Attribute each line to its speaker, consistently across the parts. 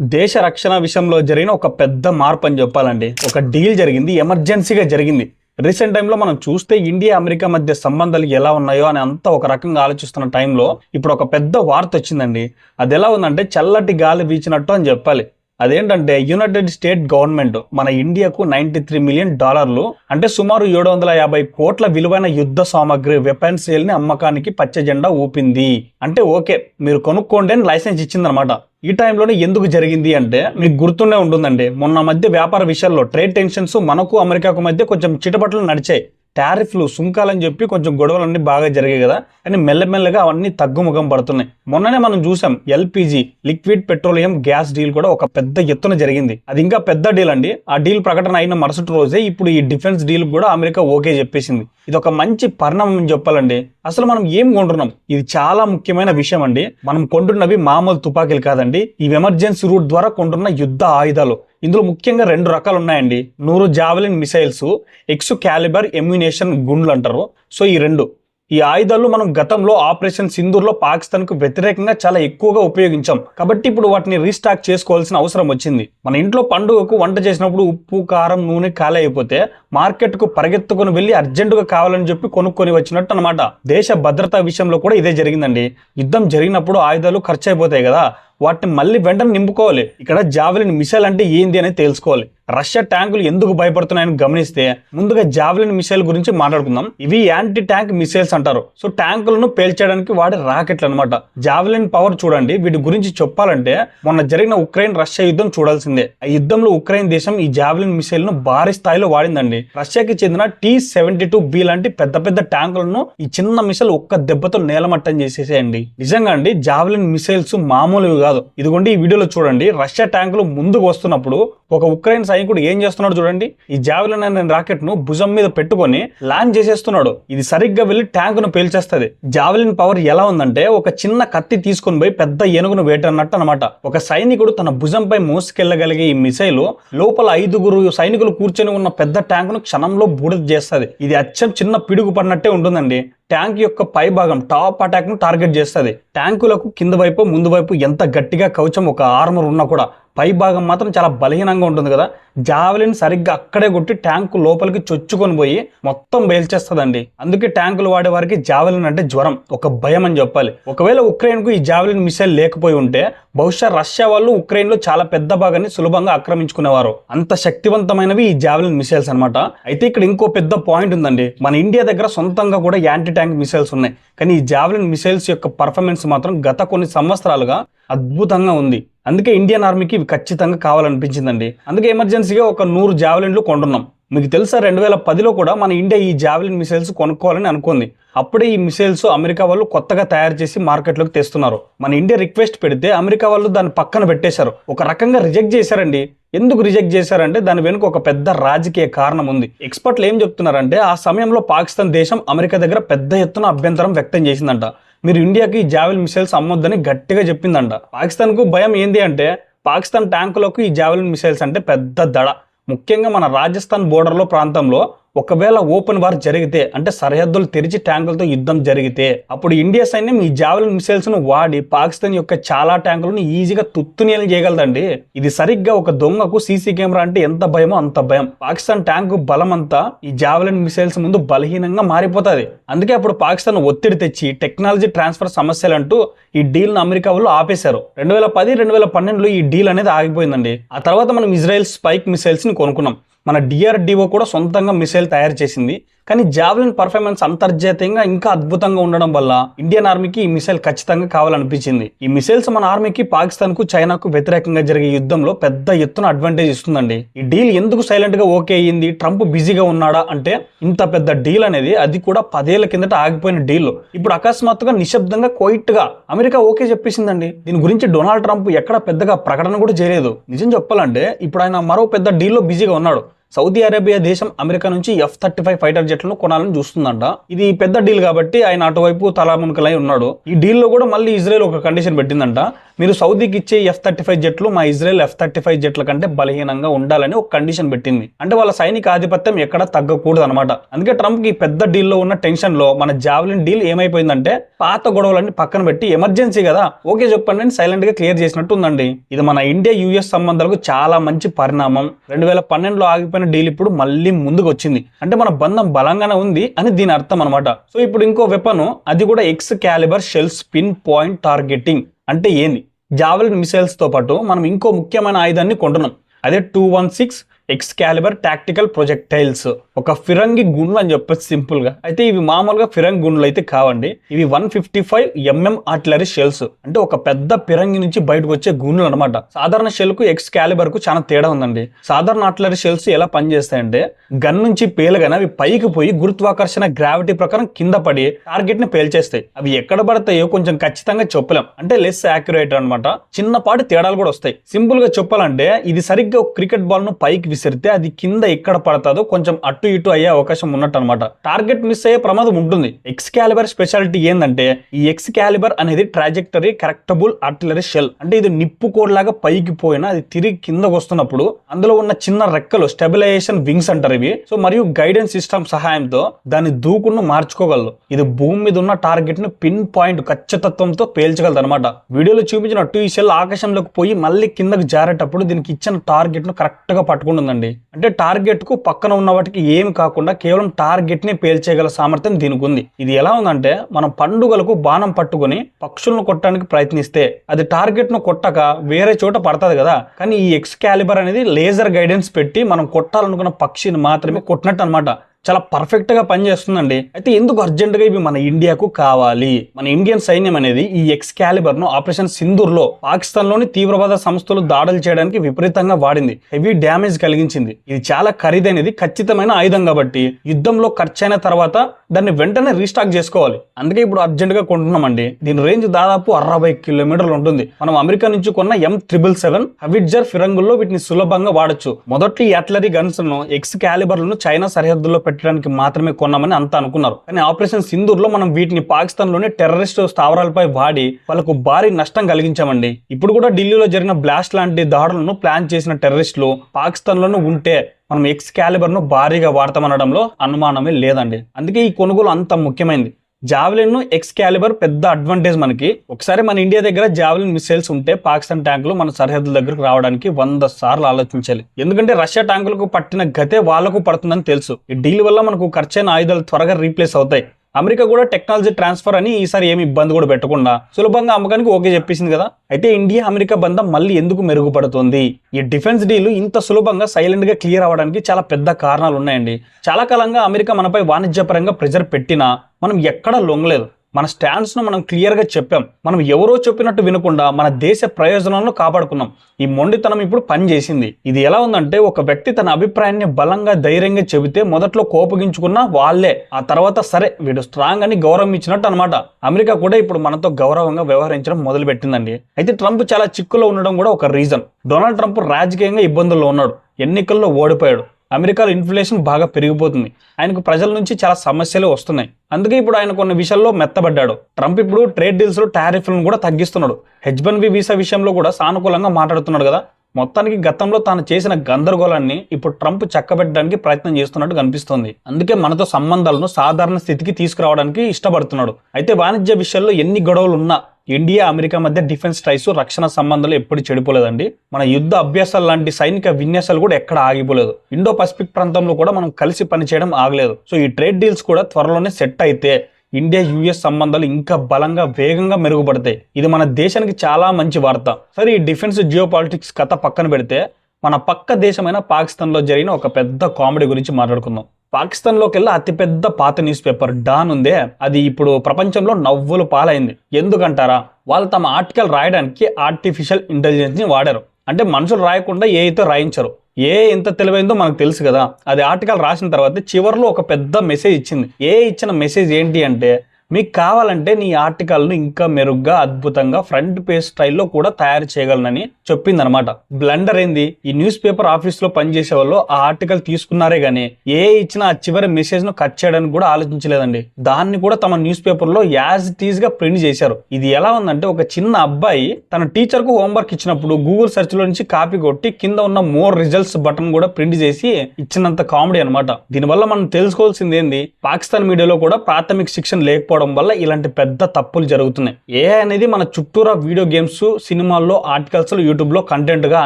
Speaker 1: దేశ రక్షణ విషయంలో జరిగిన ఒక పెద్ద మార్పు అని చెప్పాలండి. ఒక డీల్ జరిగింది ఎమర్జెన్సీగా జరిగింది. రీసెంట్ టైంలో మనం చూస్తే ఇండియా అమెరికా మధ్య సంబంధాలు ఎలా ఉన్నాయో అని అంతా ఒక రకంగా ఆలోచిస్తున్న టైంలో ఇప్పుడు ఒక పెద్ద వార్త వచ్చిందండి. అది ఎలా ఉందంటే చల్లటి గాలి వీచినట్టు అని చెప్పాలి. అదేంటంటే యునైటెడ్ స్టేట్ గవర్నమెంట్ మన ఇండియాకు నైన్టీ త్రీ మిలియన్ డాలర్లు అంటే సుమారు ఏడు వందల యాభై కోట్ల విలువైన యుద్ధ సామాగ్రి వెపన్ సేల్ని అమ్మకానికి పచ్చ జెండా ఊపింది. అంటే ఓకే మీరు కొనుక్కోండి అని లైసెన్స్ ఇచ్చిందనమాట. ఈ టైంలోనే ఎందుకు జరిగింది అంటే మీకు గుర్తుండే ఉంటుందండి మొన్న మధ్య వ్యాపార విషయాల్లో ట్రేడ్ టెన్షన్స్ మనకు అమెరికాకు మధ్య కొంచెం చిటపట్లు నడిచాయి. టారిఫ్లు సుంకాలని చెప్పి కొంచెం గొడవలన్నీ బాగా జరిగాయి కదా. కానీ మెల్లమెల్లగా అవన్నీ తగ్గుముఖం పడుతున్నాయి. మొన్ననే మనం చూసాం LPG liquid petroleum gas deal కూడా ఒక పెద్ద ఎత్తున జరిగింది. అది ఇంకా పెద్ద డీల్ అండి. ఆ డీల్ ప్రకటన అయిన మరుసటి రోజే ఇప్పుడు ఈ డిఫెన్స్ డీల్ కూడా అమెరికా ఓకే చెప్పేసింది. ఇది ఒక మంచి పరిణామం అని చెప్పాలండి. అసలు మనం ఏం కొంటున్నాం? ఇది చాలా ముఖ్యమైన విషయం అండి. మనం కొంటున్నవి మామూలు తుపాకీలు కాదండి. ఇవి ఎమర్జెన్సీ రూట్ ద్వారా కొంటున్న యుద్ధ ఆయుధాలు. ఇందులో ముఖ్యంగా రెండు రకాలు ఉన్నాయండి నూరు Javelin missiles Excalibur ammunition గుండ్లు అంటారు. సో ఈ రెండు. ఈ ఆయుధాలు మనం గతంలో ఆపరేషన్ సింధూర్లో పాకిస్తాన్కు వ్యతిరేకంగా చాలా ఎక్కువగా ఉపయోగించాం. కాబట్టి ఇప్పుడు వాటిని రీస్టాక్ చేసుకోవాల్సిన అవసరం వచ్చింది. మన ఇంట్లో పండుగకు వంట చేసినప్పుడు ఉప్పు కారం నూనె ఖాళీ అయిపోతే మార్కెట్కు పరిగెత్తుకొని వెళ్ళి అర్జెంటుగా కావాలని చెప్పి కొనుక్కొని వచ్చినట్టు అనమాట దేశ భద్రతా విషయంలో కూడా ఇదే జరిగిందండి. యుద్ధం జరిగినప్పుడు ఆయుధాలు ఖర్చు అయిపోతాయి కదా. వాటిని మళ్ళీ వెంటనే నింపుకోవాలి. ఇక్కడ జావెలిన్ మిసైల్ అంటే ఏంది అనేది తెలుసుకోవాలి. రష్యా ట్యాంకులు ఎందుకు భయపడుతున్నాయని గమనిస్తే ముందుగా జావెలిన్ మిసైల్ గురించి మాట్లాడుకుందాం. ఇవి యాంటీ ట్యాంక్ మిసైల్స్ అంటారు. సో ట్యాంకులను పేల్చడానికి వాడే రాకెట్లు అనమాట జావెలిన్ పవర్ చూడండి. వీటి గురించి చెప్పాలంటే మొన్న జరిగిన ఉక్రెయిన్ రష్యా యుద్ధం చూడాల్సిందే. ఆ యుద్ధంలో ఉక్రెయిన్ దేశం ఈ జావెలిన్ మిసైల్ను భారీ స్థాయిలో వాడిందండి. రష్యాకి చెందిన టీ సెవెంటీ టూ బి లాంటి పెద్ద పెద్ద ట్యాంకులను ఈ చిన్న మిసైల్ ఒక్క దెబ్బతో నేలమట్టం చేసేసేయండి. నిజంగా అండి జావెలిన్ మిసైల్స్ మామూలుగా కాదు. ఇదిగోండి ఈ వీడియోలో చూడండి రష్యా ట్యాంకులు ముందుకు వస్తున్నప్పుడు ఒక ఉక్రెయిన్ సైనికుడు ఏం చేస్తున్నాడు చూడండి? ఈ జావెలిన్ అనే రాకెట్ను భుజం మీద పెట్టుకొని ల్యాండ్ చేసేస్తున్నాడు. ఇది సరిగ్గా వెళ్ళి ట్యాంక్ను పేల్చేస్తుంది. జావెలిన్ పవర్ ఎలా ఉందంటే ఒక చిన్న కత్తి తీసుకొని పోయి పెద్ద ఏనుగును వేటన్నట్టు అనమాట ఒక సైనికుడు తన భుజంపై మోసుకెళ్ళగలిగే ఈ మిసైల్ లోపల ఐదుగురు సైనికులు కూర్చొని ఉన్న పెద్ద ట్యాంక్ను క్షణంలో బూడిద చేస్తుంది. ఇది అచ్చం చిన్న పిడుగు పడినట్టే ఉంటుందండి. ట్యాంక్ యొక్క పై భాగం టాప్ అటాక్ను టార్గెట్ చేస్తుంది. ట్యాంకులకు కింద వైపు ముందు వైపు ఎంత గట్టిగా కవచం ఒక ఆర్మర్ ఉన్నా కూడా పై భాగం మాత్రం చాలా బలహీనంగా ఉంటుంది కదా. జావెలిన్ సరిగ్గా అక్కడే కొట్టి ట్యాంకు లోపలికి చొచ్చుకొని పోయి మొత్తం బయల్చేస్తుందండి అందుకే ట్యాంకులు వాడే వారికి జావెలిన్ అంటే జ్వరం ఒక భయం అని చెప్పాలి. ఒకవేళ ఉక్రెయిన్కు ఈ జావెలిన్ మిసైల్ లేకపోయి ఉంటే బహుశా రష్యా వాళ్ళు ఉక్రెయిన్లో చాలా పెద్ద భాగాన్ని సులభంగా ఆక్రమించుకునేవారు. అంత శక్తివంతమైనవి ఈ జావెలిన్ మిసైల్స్ అనమాట అయితే ఇక్కడ ఇంకో పెద్ద పాయింట్ ఉందండి. మన ఇండియా దగ్గర సొంతంగా కూడా యాంటీ ట్యాంక్ మిసైల్స్ ఉన్నాయి. కానీ ఈ జావెలిన్ మిసైల్స్ యొక్క పర్ఫార్మెన్స్ మాత్రం గత కొన్ని సంవత్సరాలుగా అద్భుతంగా ఉంది. అందుకే ఇండియన్ ఆర్మీకి ఇవి ఖచ్చితంగా కావాలనిపించిందండి. అందుకే ఎమర్జెన్సీగా ఒక నూరు జావెలిన్లు కొంటున్నాం. మీకు తెలుసా రెండు వేల పదిలో కూడా మన ఇండియా ఈ జావెలిన్ మిసైల్స్ కొనుక్కోవాలని అనుకుంది. అప్పుడే ఈ మిసైల్స్ అమెరికా వాళ్ళు కొత్తగా తయారు చేసి మార్కెట్లోకి తెస్తున్నారు. మన ఇండియా రిక్వెస్ట్ పెడితే అమెరికా వాళ్ళు దాన్ని పక్కన పెట్టేశారు. ఒక రకంగా రిజెక్ట్ చేశారండి. ఎందుకు రిజెక్ట్ చేశారంటే దాని వెనుక ఒక పెద్ద రాజకీయ కారణం ఉంది. ఎక్స్పర్ట్లు ఏం చెప్తున్నారంటే ఆ సమయంలో పాకిస్తాన్ దేశం అమెరికా దగ్గర పెద్ద ఎత్తున అభ్యంతరం వ్యక్తం చేసిందంట. మీరు ఇండియాకి జావెల్ మిసైల్స్ అమ్మొద్దని గట్టిగా చెప్పిందంట. పాకిస్తాన్కు భయం ఏంది అంటే పాకిస్తాన్ ట్యాంకులకు ఈ జావెలిన్ మిసైల్స్ అంటే పెద్ద దడ. ముఖ్యంగా మన రాజస్థాన్ బోర్డర్లో ప్రాంతంలో ఒకవేళ ఓపెన్ వార్ జరిగితే అంటే సరిహద్దులు తెరిచి ట్యాంకులతో యుద్ధం జరిగితే అప్పుడు ఇండియా సైన్యం ఈ జావెలిన్ మిసైల్స్ను వాడి పాకిస్తాన్ యొక్క చాలా ట్యాంకులను ఈజీగా తుత్తునీలు చేయగలదండి. ఇది సరిగ్గా ఒక దొంగకు సీసీ కెమెరా అంటే ఎంత భయమో అంత భయం. పాకిస్తాన్ ట్యాంకు బలం అంతా ఈ జావెలిన్ మిసైల్స్ ముందు బలహీనంగా మారిపోతుంది. అందుకే అప్పుడు పాకిస్తాన్ ఒత్తిడి తెచ్చి టెక్నాలజీ ట్రాన్స్ఫర్ సమస్యలు అంటూ ఈ డీల్ను అమెరికా వాళ్ళు ఆపేశారు. రెండు వేల పది రెండు వేల పన్నెండులో ఈ డీల్ అనేది ఆగిపోయిందండి. ఆ తర్వాత మనం ఇజ్రాయెల్ స్పైక్ మిసైల్స్ని కొనుక్కున్నాం. మన డిఆర్డిఓ కూడా సొంతంగా మిసైల్ తయారు చేసింది. కానీ జావెలిన్ పర్ఫార్మెన్స్ అంతర్జాతీయంగా ఇంకా అద్భుతంగా ఉండడం వల్ల ఇండియన్ ఆర్మీకి ఈ మిసైల్ ఖచ్చితంగా కావాలనిపించింది. ఈ మిసైల్స్ మన ఆర్మీకి పాకిస్తాన్కు చైనాకు వ్యతిరేకంగా జరిగే యుద్ధంలో పెద్ద ఎత్తున అడ్వాంటేజ్ ఇస్తుందండి. ఈ డీల్ ఎందుకు సైలెంట్గా ఓకే అయ్యింది? ట్రంప్ బిజీగా ఉన్నాడా? అంటే ఇంత పెద్ద డీల్ అనేది అది కూడా పదేళ్ళ కిందట ఆగిపోయిన డీల్. ఇప్పుడు అకస్మాత్తుగా నిశ్శబ్దంగా క్వైట్గా అమెరికా ఓకే చెప్పేసిందండి. దీని గురించి డొనాల్డ్ ట్రంప్ ఎక్కడ పెద్దగా ప్రకటన కూడా చేయలేదు. నిజం చెప్పాలంటే ఇప్పుడు ఆయన మరో పెద్ద డీల్లో బిజీగా ఉన్నాడు. సౌదీ అరేబియా దేశం అమెరికా నుంచి ఎఫ్ థర్టీ ఫైవ్ ఫైటర్ జెట్లను కొనాలని చూస్తుందంట. ఇది పెద్ద డీల్ కాబట్టి ఆయన అటువైపు తలామునుకలై ఉన్నాడు. ఈ డీల్లో కూడా మళ్ళీ ఇజ్రాయెల్ ఒక కండిషన్ పెట్టిందంట. మీరు సౌదీకి ఇచ్చే ఎఫ్ థర్టీ ఫైవ్ జెట్లు మా ఇజ్రాయెల్ ఎఫ్ థర్టీ ఫైవ్ జెట్ల కంటే బలహీనంగా ఉండాలని ఒక కండిషన్ పెట్టింది. అంటే వాళ్ళ సైనిక ఆధిపత్యం ఎక్కడ తగ్గకూడదు అనమాట అందుకే ట్రంప్కి పెద్ద డీల్లో ఉన్న టెన్షన్లో మన జావలిన్ డీల్ ఏమైపోయిందంటే పాత గొడవలన్నీ పక్కన పెట్టి ఎమర్జెన్సీ కదా. ఓకే చెప్పండి అని సైలెంట్గా క్లియర్ చేసినట్టు ఉందండి ఇది మన ఇండియా యుఎస్ సంబంధాలకు చాలా మంచి పరిణామం. రెండు వేల పన్నెండులో ఆగిపోయిన డీల్ ఇప్పుడు మళ్ళీ ముందుకు వచ్చింది అంటే మన బంధం బలంగానే ఉంది అని దీని అర్థం అనమాట సో ఇప్పుడు ఇంకో వెపన్ అది కూడా Excalibur shell spin point targeting అంటే ఏంది? జావలిన్ మిసైల్స్తో పాటు మనం ఇంకో ముఖ్యమైన ఆయుధాన్ని కొంటున్నాం. అదే two one six Excalibur tactical projectiles ఒక ఫిరంగి గుండ్లు అని చెప్పచ్చు సింపుల్గా. అయితే ఇవి మామూలుగా ఫిరంగి గుండ్లు అయితే కావండి. ఇవి one fifty five MM artillery shells అంటే ఒక పెద్ద ఫిరంగి నుంచి బయటకు వచ్చే గుండ్లు అనమాట సాధారణ షెల్కు ఎక్స్ క్యాలిబర్కు చాలా తేడా ఉందండి. సాధారణ ఆర్టిలరీ షెల్స్ ఎలా పనిచేస్తాయంటే గన్ నుంచి పేలగానే అవి పైకి పోయి గురుత్వాకర్షణ గ్రావిటీ ప్రకారం కింద పడి టార్గెట్ని పేల్చేస్తాయి. అవి ఎక్కడ పడతాయో కొంచెం ఖచ్చితంగా చెప్పలేం. అంటే లెస్ యాక్యురేట్ అనమాట చిన్నపాటి తేడాలు కూడా వస్తాయి. సింపుల్గా చెప్పాలంటే ఇది సరిగ్గా క్రికెట్ బాల్ను పైకి విసిరితే అది కింద ఎక్కడ పడతాదో కొంచెం అటు ఇటు అయ్యే అవకాశం ఉన్నట్టు అనమాట టార్గెట్ మిస్ అయ్యే ప్రమాదం ఉంటుంది. ఎక్స్ క్యాలిబర్ స్పెషాలిటీ ఏంటంటే ఈ ఎక్స్ క్యాలిబర్ అనేది ట్రాజెక్టరీ కరెక్టబుల్ ఆర్టిలరీ షెల్ అంటే ఇది నిప్పు కోడ్ లాగా పైకి పోయినా అది తిరిగి కిందకు వస్తున్నప్పుడు అందులో ఉన్న చిన్న రెక్కలు స్టెబిలైజేషన్ వింగ్స్ అంటారు ఇవి. సో మరియు గైడెన్స్ సిస్టమ్ సహాయంతో దాని దూకును మార్చుకోగలదు. ఇది భూమి మీద ఉన్న టార్గెట్ను పిన్ పాయింట్ ఖచ్చితత్వంతో పేల్చగలదు అనమాట వీడియోలో చూపించినట్టు ఈ షెల్ ఆకాశంలోకి పోయి మళ్ళీ కిందకు జారేటప్పుడు దీనికి ఇచ్చిన టార్గెట్ను కరెక్ట్గా ఉంటుందండి అంటే టార్గెట్కు పక్కన ఉన్న వాటికి ఏమి కాకుండా కేవలం టార్గెట్ని పేల్చేయగల సామర్థ్యం దీనికి ఉంది. ఇది ఎలా ఉందంటే మనం పండుగలకు బాణం పట్టుకొని పక్షులను కొట్టడానికి ప్రయత్నిస్తే అది టార్గెట్ను కొట్టక వేరే చోట పడుతుంది కదా. కానీ ఈ ఎక్స్ క్యాలిబర్ అనేది లేజర్ గైడెన్స్ పెట్టి మనం కొట్టాలనుకున్న పక్షిని మాత్రమే కొట్టినట్టు అనమాట చాలా పర్ఫెక్ట్గా పనిచేస్తుందండి. అయితే ఎందుకు అర్జెంటుగా ఇవి మన ఇండియాకు కావాలి? మన ఇండియన్ సైన్యం అనేది ఈ ఎక్స్ క్యాలిబర్ను ఆపరేషన్ సింధూర్లో పాకిస్తాన్లోని పాకిస్తాన్లోని తీవ్రవాద సంస్థలు దాడులు చేయడానికి విపరీతంగా వాడింది. హెవీ డ్యామేజ్ కలిగించింది. ఇది చాలా ఖరీదైనది ఖచ్చితమైన ఆయుధం కాబట్టి యుద్ధంలో ఖర్చైన తర్వాత దాన్ని వెంటనే రీస్టాక్ చేసుకోవాలి. అందుకే ఇప్పుడు అర్జెంట్గా కొంటున్నామండి. దీని రేంజ్ దాదాపు అరవై కిలోమీటర్లు ఉంటుంది. మనం అమెరికా నుంచి కొన్న ఎం త్రిబుల్ సెవెన్ హవిడ్జర్ ఫిరంగుల్లో వీటిని సులభంగా వాడొచ్చు. మొదటి ఈ అట్లరీ గన్స్ను ఎక్స్ క్యాలిబర్లను చైనా సరిహద్దుల్లో పెట్టడానికి మాత్రమే కొన్నామని అంతా అనుకున్నారు. కానీ ఆపరేషన్ సింధూర్లో మనం వీటిని పాకిస్తాన్లోని టెర్రరిస్ట్ స్థావరాలపై వాడి వాళ్ళకు భారీ నష్టం కలిగించామండి. ఇప్పుడు కూడా ఢిల్లీలో జరిగిన బ్లాస్ట్ లాంటి దాడులను ప్లాన్ చేసిన టెర్రరిస్టులు పాకిస్తాన్లోనే ఉంటే మనం ఎక్స్ క్యాలిబర్ను భారీగా వాడతామనడంలో అనుమానమే లేదండి. అందుకే ఈ కొనుగోలు అంత ముఖ్యమైనది జావెలిన్ ఎక్స్ క్యాలిబర్ పెద్ద అడ్వాంటేజ్ మనకి. ఒకసారి మన ఇండియా దగ్గర జావెలిన్ మిసైల్స్ ఉంటే పాకిస్తాన్ ట్యాంకులు మన సరిహద్దుల దగ్గరకు రావడానికి వంద సార్లు ఆలోచించాలి. ఎందుకంటే రష్యా ట్యాంకులకు పట్టిన గతే వాళ్ళకు పడుతుందని తెలుసు. ఈ డీల్ వల్ల మనకు ఖర్చైన ఆయుధాలు త్వరగా రీప్లేస్ అవుతాయి. అమెరికా కూడా టెక్నాలజీ ట్రాన్స్ఫర్ అని ఈసారి ఏమి ఇబ్బంది కూడా పెట్టకుండా సులభంగా అమ్మకానికి ఓకే చెప్పేసింది కదా. అయితే ఇండియా అమెరికా బంధం మళ్ళీ ఎందుకు మెరుగుపడుతుంది? ఈ డిఫెన్స్ డీల్ ఇంత సులభంగా సైలెంట్గా క్లియర్ అవ్వడానికి చాలా పెద్ద కారణాలు ఉన్నాయండి. చాలా కాలంగా అమెరికా మనపై వాణిజ్యపరంగా ప్రెజర్ పెట్టినా మనం ఎక్కడా లొంగలేదు. మన స్టాండ్స్ను మనం క్లియర్గా చెప్పాం. మనం ఎవరో చెప్పినట్టు వినకుండా మన దేశ ప్రయోజనాలను కాపాడుకున్నాం. ఈ మొండితనం ఇప్పుడు పనిచేసింది. ఇది ఎలా ఉందంటే ఒక వ్యక్తి తన అభిప్రాయాన్ని బలంగా ధైర్యంగా చెబితే మొదట్లో కోపగించుకున్న వాళ్ళే. ఆ తర్వాత సరే వీడు స్ట్రాంగ్ అని గౌరవం ఇచ్చినట్టు అనమాట. అమెరికా కూడా ఇప్పుడు మనతో గౌరవంగా వ్యవహరించడం మొదలు పెట్టిందండి అయితే ట్రంప్ చాలా చిక్కులో ఉండడం కూడా ఒక రీజన్ డొనాల్డ్ ట్రంప్ రాజకీయంగా ఇబ్బందుల్లో ఉన్నాడు. ఎన్నికల్లో ఓడిపోయాడు. అమెరికాలో ఇన్ఫ్లేషన్ బాగా పెరిగిపోతుంది. ఆయనకు ప్రజల నుంచి చాలా సమస్యలు వస్తున్నాయి. అందుకే ఇప్పుడు ఆయన కొన్ని విషయాల్లో మెత్తబడ్డాడు. ట్రంప్ ఇప్పుడు ట్రేడ్ డీల్స్లో టారిఫ్లను కూడా తగ్గిస్తున్నాడు. హెచ్ వన్ బి వీసా విషయంలో కూడా సానుకూలంగా మాట్లాడుతున్నాడు కదా. మొత్తానికి గతంలో తాను చేసిన గందరగోళాన్ని ఇప్పుడు ట్రంప్ చక్కబెట్టడానికి ప్రయత్నం చేస్తున్నట్టు కనిపిస్తోంది. అందుకే మనతో సంబంధాలను సాధారణ స్థితికి తీసుకురావడానికి ఇష్టపడుతున్నాడు. అయితే వాణిజ్య విషయాల్లో ఎన్ని గొడవలు ఉన్నా ఇండియా అమెరికా మధ్య డిఫెన్స్ ట్రైస్ రక్షణ సంబంధాలు ఎప్పుడు చెడిపోలేదండి. మన యుద్ధ అభ్యాసాలు లాంటి సైనిక విన్యాసాలు కూడా ఎక్కడ ఆగిపోలేదు. ఇండో పసిఫిక్ ప్రాంతంలో కూడా మనం కలిసి పనిచేయడం ఆగలేదు. సో ఈ ట్రేడ్ డీల్స్ కూడా త్వరలోనే సెట్ అయితే ఇండియా యుఎస్ సంబంధాలు ఇంకా బలంగా వేగంగా మెరుగుపడతాయి. ఇది మన దేశానికి చాలా మంచి వార్త. సరే ఈ డిఫెన్స్ జియో పాలిటిక్స్ కథ పక్కన పెడితే మన పక్క దేశమైన పాకిస్తాన్లో జరిగిన ఒక పెద్ద కామెడీ గురించి మాట్లాడుకుందాం. పాకిస్తాన్లోకి వెళ్ళి అతిపెద్ద పాత న్యూస్ పేపర్ డాన్ ఉందే. అది ఇప్పుడు ప్రపంచంలో నవ్వులు పాలైంది. ఎందుకంటారా? వాళ్ళు తమ ఆర్టికల్ రాయడానికి ఆర్టిఫిషియల్ ఇంటెలిజెన్స్ని వాడారు. అంటే మనుషులు రాయకుండా ఏ అయితే రాయించరు. ఏ ఎంత తెలివైందో మనకు తెలుసు కదా. అది ఆర్టికల్ రాసిన తర్వాత చివరిలో ఒక పెద్ద మెసేజ్ ఇచ్చింది. ఏ ఇచ్చిన మెసేజ్ ఏంటి అంటే మీకు కావాలంటే నీ ఆర్టికల్ను ఇంకా మెరుగ్గా అద్భుతంగా ఫ్రంట్ పేజ్ స్టైల్లో కూడా తయారు చేయగలనని చెప్పిందనమాట. బ్లండర్ ఏంది? ఈ న్యూస్ పేపర్ ఆఫీస్లో పనిచేసే వాళ్ళు ఆ ఆర్టికల్ తీసుకున్నారే గానీ ఏ ఇచ్చిన ఆ చివరి మెసేజ్ను కట్ చేయడానికి కూడా ఆలోచించలేదండి. దాన్ని కూడా తమ న్యూస్ పేపర్లో యాజ్ టీజ్గా ప్రింట్ చేశారు. ఇది ఎలా ఉందంటే ఒక చిన్న అబ్బాయి తన టీచర్కు హోంవర్క్ ఇచ్చినప్పుడు గూగుల్ సెర్చ్లో నుంచి కాపీ కొట్టి కింద ఉన్న మోర్ రిజల్ట్స్ బటన్ కూడా ప్రింట్ చేసి ఇచ్చినంత కామెడీ అనమాట. దీనివల్ల మనం తెలుసుకోవాల్సింది ఏంది? పాకిస్తాన్ మీడియాలో కూడా ప్రాథమిక శిక్షణ లేకపోవడం వల్ల ఇలాంటి పెద్ద తప్పులు జరుగుతున్నాయి. ఏ అనేది మన చుట్టూరా వీడియో గేమ్స్ సినిమాల్లో ఆర్టికల్స్ యూట్యూబ్లో కంటెంట్గా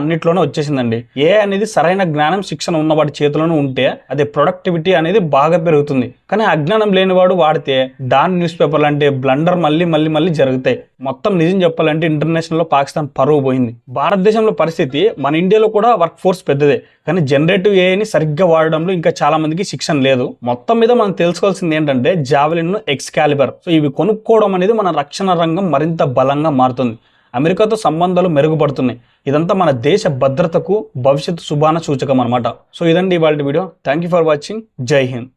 Speaker 1: అన్నిట్లోనే వచ్చేసిందండి. ఏ అనేది సరైన జ్ఞానం శిక్షణ ఉన్నవాడి చేతిలోనే ఉంటే అది ప్రొడక్టివిటీ అనేది బాగా పెరుగుతుంది. కానీ అజ్ఞానం లేనివాడు వాడితే డాన్ న్యూస్ పేపర్లు అంటే బ్లండర్ మళ్ళీ మళ్ళీ మళ్ళీ జరుగుతాయి. మొత్తం నిజం చెప్పాలంటే ఇంటర్నేషనల్లో పాకిస్తాన్ పరువు పోయింది. భారతదేశంలో పరిస్థితి మన ఇండియాలో కూడా వర్క్ ఫోర్స్ పెద్దదే. కానీ జనరేటివ్ ఏఐని సరిగ్గా వాడడంలో ఇంకా చాలా మందికి శిక్షణ లేదు. మొత్తం మీద మనం తెలుసుకోవాల్సింది ఏంటంటే జావెలిన్ ఎక్స్కాలిబర్ సో ఇవి కొనుక్కోవడం అనేది మన రక్షణ రంగం మరింత బలంగా మారుతుంది. అమెరికాతో సంబంధాలు మెరుగుపడుతున్నాయి. ఇదంతా మన దేశ భద్రతకు భవిష్యత్తు శుభాన సూచకం అనమాట సో ఇదండి ఇవాళ video. Thank you for watching Jai Hind.